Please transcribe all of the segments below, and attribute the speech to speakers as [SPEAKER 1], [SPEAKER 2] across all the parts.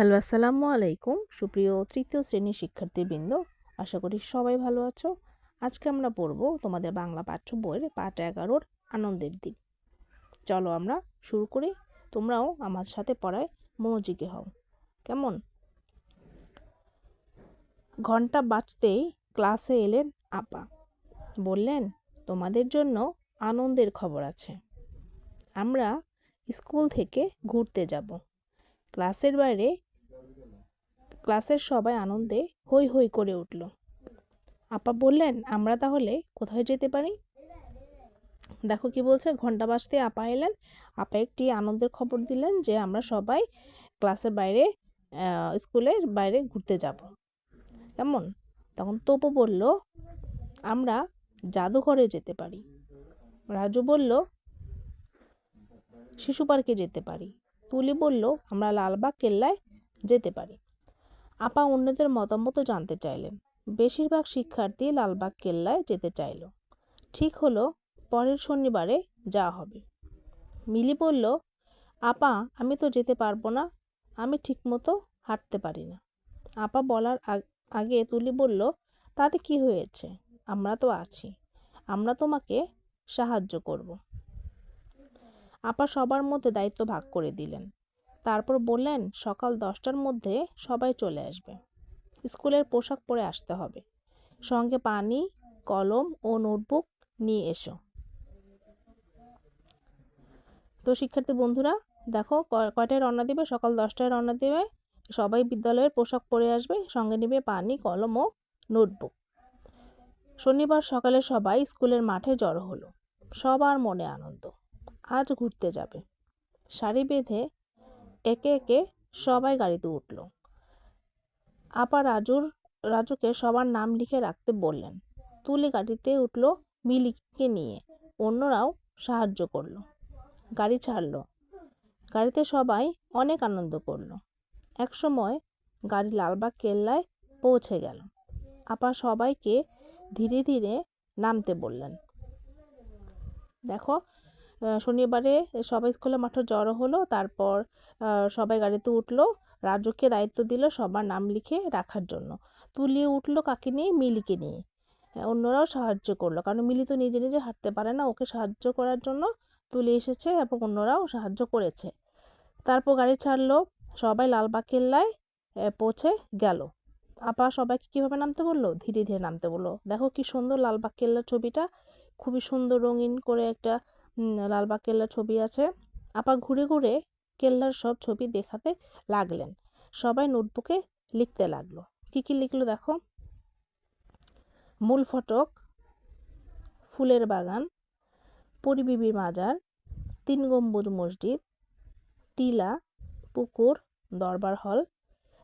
[SPEAKER 1] Hello, আসসালামু আলাইকুম। সুপ্রিয় তৃতীয় শ্রেণির শিক্ষার্থীবৃন্দ, আশা করি সবাই ভালো আছো। আজকে আমরা পড়ব তোমাদের বাংলা পাঠ্য বইয়ের পাঠ এগারোর আনন্দের দিন। চলো আমরা শুরু করি। তোমরাও আমার সাথে পড়ায় মনোযোগী হও। কেমন? ঘণ্টা বাজতেই ক্লাসে এলেন আপা। বললেন, তোমাদের জন্য আনন্দের খবর আছে। আমরা স্কুল থেকে ঘুরতে যাব। ক্লাসের বাইরে ক্লাসের সবাই আনন্দে হই হই করে উঠল। আপা বললেন, আমরা তাহলে কোথায় যেতে পারি? দেখো কি বলছে, ঘণ্টা বাজতে আপা এলেন। আপা একটি আনন্দের খবর দিলেন যে আমরা সবাই ক্লাসের বাইরে স্কুলের বাইরে ঘুরতে যাব। কেমন? তখন তপু বলল, আমরা জাদুঘরে যেতে পারি। রাজু বলল, শিশু পার্কে যেতে পারি। তুলি বলল, আমরা লালবাগ, কেল্লায় যেতে পারি। আপা অন্যদের মতামত জানতে চাইলেন। বেশিরভাগ শিক্ষার্থী লালবাগ কেল্লায় যেতে চাইল। ঠিক হলো, পরের শনিবারে যাওয়া হবে। মিলি বলল, আপা, আমি তো যেতে পারব না। আমি ঠিকমতো হাঁটতে পারি না। আপা বলার আগে তুলি বলল, তাতে কি হয়েছে? আমরা তো আছি। আমরা তোমাকে সাহায্য করব। আপা সবার মধ্যে দায়িত্ব ভাগ করে দিলেন। তারপর বললেন, সকাল দশটার মধ্যে সবাই চলে আসবে। স্কুলের পোশাক পরে আসতে হবে। সঙ্গে পানি, কলম ও নোটবুক নিয়ে এসো। তো শিক্ষার্থী বন্ধুরা, দেখো কয়টায় রওনা দেবে? সকাল দশটায় রওনা দেবে। সবাই বিদ্যালয়ের পোশাক পরে আসবে। সঙ্গে নেবে পানি, কলম ও নোটবুক। শনিবার সকালে সবাই স্কুলের মাঠে জড়ো হলো। সবার মনে আনন্দ। আজ ঘুরতে যাবে। সারি বেঁধে একে একে সবাই গাড়িতে উঠল। আপা রাজুর, রাজুকে সবার নাম লিখে রাখতে বললেন। তুলি গাড়িতে উঠল মিলিকে নিয়ে। অন্যরাও সাহায্য করল। গাড়ি ছাড়ল। গাড়িতে সবাই অনেক আনন্দ করল। একসময় গাড়ি লালবাগ কেল্লায় পৌঁছে গেল। আপা সবাইকে ধীরে ধীরে নামতে বললেন। দেখো শনিবারে সবাই স্কুলে মাঠে জড়ো হলো, তারপর সবাই গাড়িতে উঠল, রাজুকে দায়িত্ব দিল সবার নাম লিখে রাখার জন্য। তুলিয়ে উঠল কাকে নিয়ে? মিলিকে নিয়ে। অন্যরাও সাহায্য করল, কারণ মিলি তো নিজে নিজে হাঁটতে পারে না, ওকে সাহায্য করার জন্য তুলে এসেছে এবং অন্যরাও সাহায্য করেছে। তারপর গাড়ি ছাড়লো, সবাই লালবাগ কেল্লায় পৌঁছে গেল। আপা সবাইকে কীভাবে নামতে বলল? ধীরে ধীরে নামতে বলল। দেখো কি সুন্দর লালবাগ কেল্লার ছবিটা, খুবই সুন্দর রঙিন করে একটা লালবাগ কেল্লার ছবি আছে। আপা ঘুরে ঘুরে কেল্লার সব ছবি দেখাতে লাগলেন। সবাই নোটবুকে লিখতে লাগল। কি কি লিখলো দেখো? মূল ফটক, ফুলের বাগান, পরিবিবির মাজার, তিন গম্বুজ মসজিদ, টিলা, পুকুর, দরবার হল,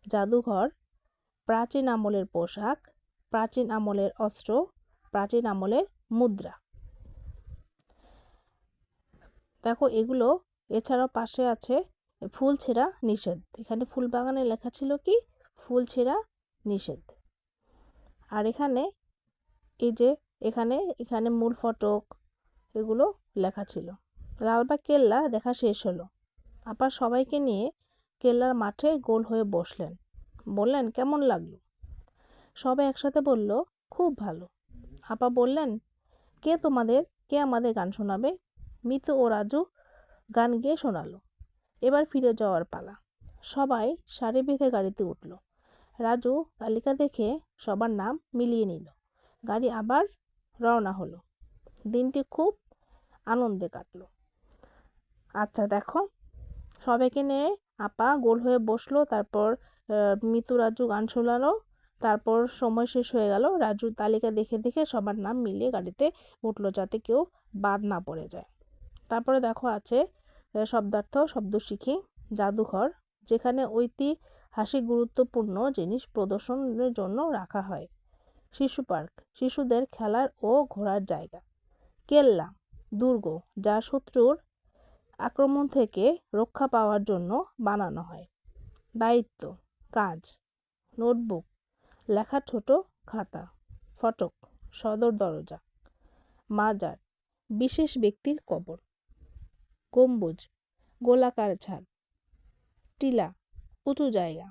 [SPEAKER 1] জাদুঘর, প্রাচীন আমলের পোশাক, প্রাচীন আমলের অস্ত্র, প্রাচীন আমলের মুদ্রা। দেখো এগুলো এছাড়াও পাশে আছে ফুল ছেঁড়া নিষেধ। এখানে ফুল বাগানে লেখা ছিল কি? ফুল ছেঁড়া নিষেধ। আর এখানে এই যে এখানে এখানে মূল ফটক এগুলো লেখা ছিল। লালবাগ কেল্লা দেখা শেষ হলো। আপা সবাইকে নিয়ে কেল্লার মাঠে গোল হয়ে বসলেন। বললেন, কেমন লাগল? সবাই একসাথে বলল, খুব ভালো। আপা বললেন, কে তোমাদের, কে আমাদের গান শোনাবে? মিতু ও রাজু গান গেয়ে শোনালো। এবার ফিরে যাওয়ার পালা। সবাই সারি বেঁধে গাড়িতে উঠল। রাজু তালিকা দেখে সবার নাম মিলিয়ে নিল। গাড়ি আবার রওনা হলো। দিনটি খুব আনন্দে কাটলো। আচ্ছা দেখো। সবাইকে নিয়ে আপা গোল হয়ে বসল, তারপর মিতু, রাজু গান শোনালো, তারপর সময় শেষ হয়ে গেল। রাজুর তালিকা দেখে দেখে সবার নাম মিলিয়ে গাড়িতে উঠল যাতে কেউ বাদ না পড়ে যায়। তারপরে দেখো আছে শব্দার্থ শব্দ শিখি জাদুঘর, যেখানে ঐতিহাসিক গুরুত্বপূর্ণ জিনিস প্রদর্শনের জন্য রাখা হয়। শিশু পার্ক, শিশুদের খেলার ও ঘোরার জায়গা। কেল্লা, দুর্গ, যা শত্রুর আক্রমণ থেকে রক্ষা পাওয়ার জন্য বানানো হয়। দায়িত্ব, কাজ, নোটবুক, লেখা ছোট খাতা, ফটক, সদর দরজা, মাজার, বিশেষ ব্যক্তির কবর। গম্বুজ, গোলাকার ছাদ টিলা, উঁচু জায়গা,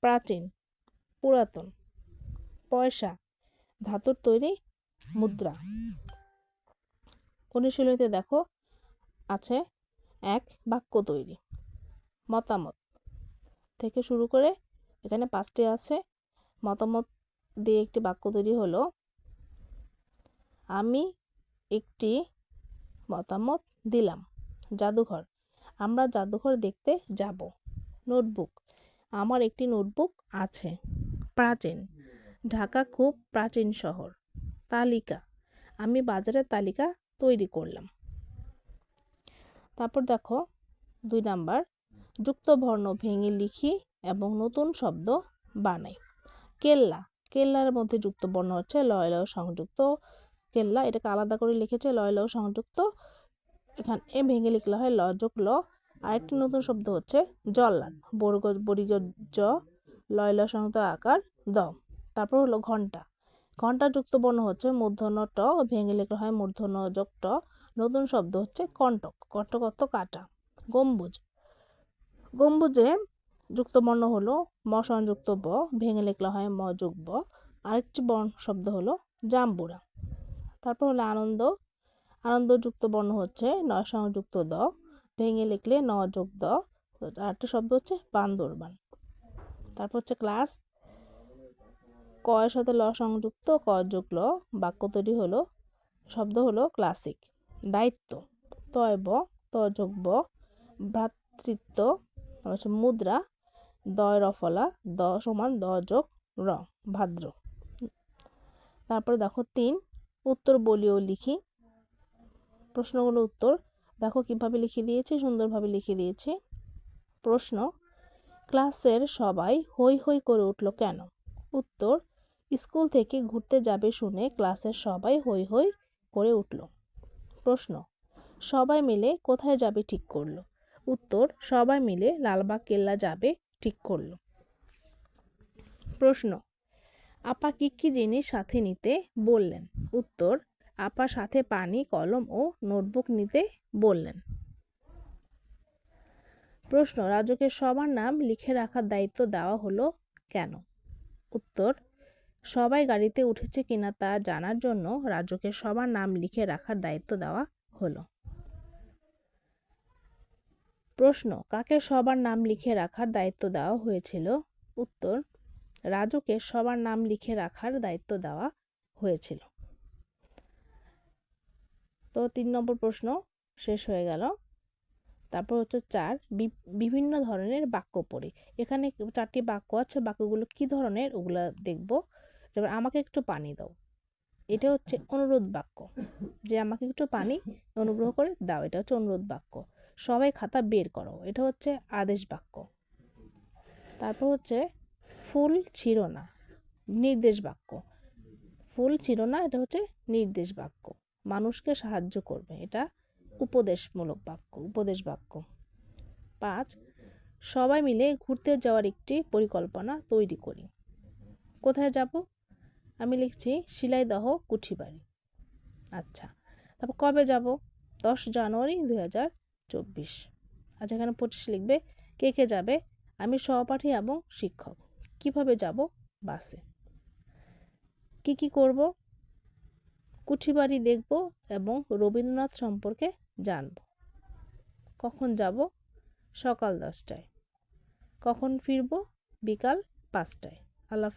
[SPEAKER 1] প্রাচীন, পুরাতন, পয়সা, ধাতুর তৈরি মুদ্রা। অনুশীলনীতে দেখো, আছে এক বাক্য তৈরি, মতামত। থেকে শুরু করে এখানে পাঁচটি আছে। মতামত দিয়ে একটি বাক্য তৈরি হলো, আমি একটি মতামত দিলাম। জাদুঘর। আমরা জাদুঘর দেখতে যাব। নোটবুক। আমার একটি নোটবুক আছে। প্রাচীন। ঢাকা খুব প্রাচীন শহর। তালিকা। আমি বাজারের তালিকা তৈরি করলাম। তারপর দেখো, দুই নাম্বার। যুক্ত বর্ণ ভেঙে লিখি এবং নতুন শব্দ বানাই। কেল্লা। কেল্লার মধ্যে যুক্ত বর্ণ হচ্ছে লয় লয় সংযুক্ত। কেল্লা এটাকে আলাদা করে লিখেছে লয় লয় সংযুক্ত এখানে এ ভেঙে লিখলে হয় ল যোগ ল। নতুন শব্দ হচ্ছে জল্লাদ বর্গ বর্গ জ লয় সংযুক্ত আকার, দ। তারপর হলো ঘণ্টা। ঘণ্টা যুক্ত বর্ণ হচ্ছে মূর্ধন্য ট ভেঙে লিখলে হয় মূর্ধন্য যোগ ট। নতুন শব্দ হচ্ছে কণ্টক। কণ্টক অর্থ কাটা। গম্বুজ। গম্বুজে যুক্ত বর্ণ হলো ম সংযুক্ত ব, ভেঙে লিখলে হয় ম যোগ ব। আরেকটি বর্ণ শব্দ হলো জাম্বুরা। তারপর হলো আনন্দ। আনন্দযুক্ত বর্ণ হচ্ছে নয় সংযুক্ত দ, ভেঙে লিখলে ন যোগ দ। আরেকটি শব্দ হচ্ছে বান্দরবান। তারপর হচ্ছে ক্লাস কয়ের সাথে ল সংযুক্ত, ক যোগ ল, বাক্য তৈরি হলো, শব্দ হলো ক্লাসিক দায়িত্ব তয় ব, ত যোগ ব, ভ্রাতৃত্ব হচ্ছে মুদ্রা দয় রফলা দ সমান দ যোগ র, ভাদ্র। তারপরে দেখো তিন উত্তর বলিও লিখি প্রশ্নগুলো উত্তর। দেখো কীভাবে লিখে দিয়েছে, সুন্দরভাবে লিখে দিয়েছে। প্রশ্ন, ক্লাসের সবাই হই হই করে উঠল কেন? উত্তর, স্কুল থেকে ঘুরতে যাবে শুনে ক্লাসের সবাই হই হই করে উঠল। প্রশ্ন, সবাই মিলে কোথায় যাবে ঠিক করল? উত্তর, সবাই মিলে লালবাগ কেল্লা যাবে ঠিক করল। প্রশ্ন, আপা কী কী জিনিস সাথে নিতে বললেন? উত্তর আপা সাথে পানি, কলম ও নোটবুক নিতে বললেন। প্রশ্ন রাজুকে সবার নাম লিখে রাখার দায়িত্ব দেওয়া হলো কেন? উত্তর, সবাই গাড়িতে উঠেছে কিনা তা জানার জন্য রাজুকে সবার নাম লিখে রাখার দায়িত্ব দেওয়া হলো। প্রশ্ন, কাকে সবার নাম লিখে রাখার দায়িত্ব দেওয়া হয়েছিল? উত্তর রাজুকে সবার নাম লিখে রাখার দায়িত্ব দেওয়া হয়েছিল। তো তিন নম্বর প্রশ্ন শেষ হয়ে গেল। তারপর হচ্ছে চার বিভিন্ন ধরনের বাক্য পড়ি। এখানে চারটি বাক্য আছে, বাক্যগুলো কি ধরনের ওগুলো দেখব। যেমন, আমাকে একটু পানি দাও। এটা হচ্ছে অনুরোধ বাক্য। যে আমাকে একটু পানি অনুগ্রহ করে দাও, এটা হচ্ছে অনুরোধ বাক্য। সবাই খাতা বের করো, এটা হচ্ছে আদেশ বাক্য। তারপর হচ্ছে, ফুল ছিল না, নির্দেশ বাক্য। ফুল ছিল না, এটা হচ্ছে নির্দেশ বাক্য। মানুষকে সাহায্য করবে। এটা উপদেশমূলক বাক্য, উপদেশ বাক্য। পাঁচ, সবাই মিলে ঘুরতে যাওয়ার একটি পরিকল্পনা তৈরি করি। কোথায় যাব? আমি লিখছি শিলাইদহ কুঠিবাড়ি। আচ্ছা তারপর কবে যাব? দশ জানুয়ারি দু হাজার চব্বিশ। আচ্ছা এখানে পঁচিশ লিখবে, কে কে যাবে? আমি সহপাঠী এবং শিক্ষক। কীভাবে যাব? বাসে। কি কি করব? কুঠিবাড়ি দেখব এবং রবীন্দ্রনাথ সম্পর্কে জানব। কখন যাব? সকাল দশটায়। কখন ফিরব? বিকাল পাঁচটায়। আল্লাহ